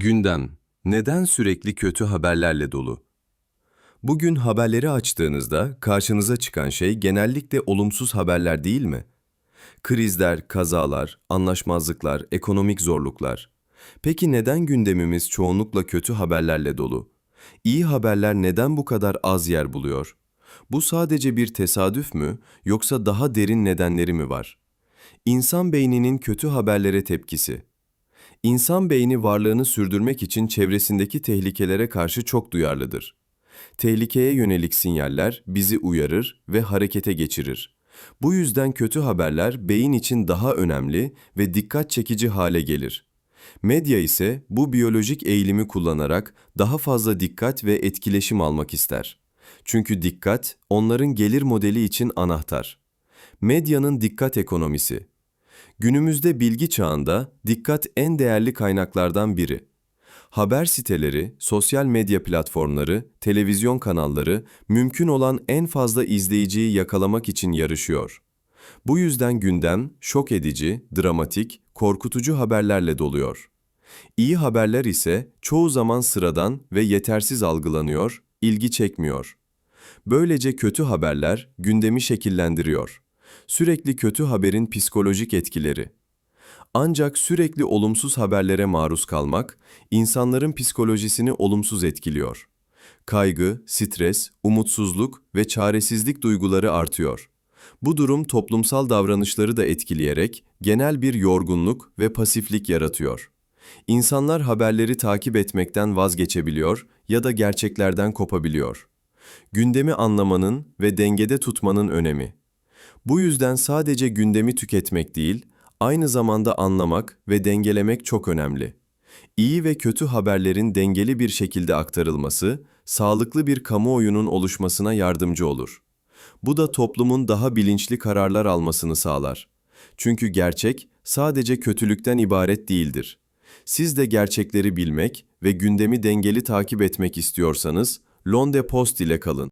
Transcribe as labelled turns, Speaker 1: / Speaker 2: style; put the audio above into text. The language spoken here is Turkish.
Speaker 1: Gündem. Neden sürekli kötü haberlerle dolu? Bugün haberleri açtığınızda karşınıza çıkan şey genellikle olumsuz haberler değil mi? Krizler, kazalar, anlaşmazlıklar, ekonomik zorluklar. Peki neden gündemimiz çoğunlukla kötü haberlerle dolu? İyi haberler neden bu kadar az yer buluyor? Bu sadece bir tesadüf mü yoksa daha derin nedenleri mi var? İnsan beyninin kötü haberlere tepkisi. İnsan beyni varlığını sürdürmek için çevresindeki tehlikelere karşı çok duyarlıdır. Tehlikeye yönelik sinyaller bizi uyarır ve harekete geçirir. Bu yüzden kötü haberler beyin için daha önemli ve dikkat çekici hale gelir. Medya ise bu biyolojik eğilimi kullanarak daha fazla dikkat ve etkileşim almak ister. Çünkü dikkat onların gelir modeli için anahtar. Medyanın dikkat ekonomisi Günümüzde bilgi çağında dikkat en değerli kaynaklardan biri. Haber siteleri, sosyal medya platformları, televizyon kanalları mümkün olan en fazla izleyiciyi yakalamak için yarışıyor. Bu yüzden gündem şok edici, dramatik, korkutucu haberlerle doluyor. İyi haberler ise çoğu zaman sıradan ve yetersiz algılanıyor, ilgi çekmiyor. Böylece kötü haberler gündemi şekillendiriyor. Sürekli kötü haberin psikolojik etkileri. Ancak sürekli olumsuz haberlere maruz kalmak insanların psikolojisini olumsuz etkiliyor. Kaygı, stres, umutsuzluk ve çaresizlik duyguları artıyor. Bu durum toplumsal davranışları da etkileyerek genel bir yorgunluk ve pasiflik yaratıyor. İnsanlar haberleri takip etmekten vazgeçebiliyor ya da gerçeklerden kopabiliyor. Gündemi anlamanın ve dengede tutmanın önemi. Bu yüzden sadece gündemi tüketmek değil, aynı zamanda anlamak ve dengelemek çok önemli. İyi ve kötü haberlerin dengeli bir şekilde aktarılması, sağlıklı bir kamuoyunun oluşmasına yardımcı olur. Bu da toplumun daha bilinçli kararlar almasını sağlar. Çünkü gerçek sadece kötülükten ibaret değildir. Siz de gerçekleri bilmek ve gündemi dengeli takip etmek istiyorsanız, Londe Post ile kalın.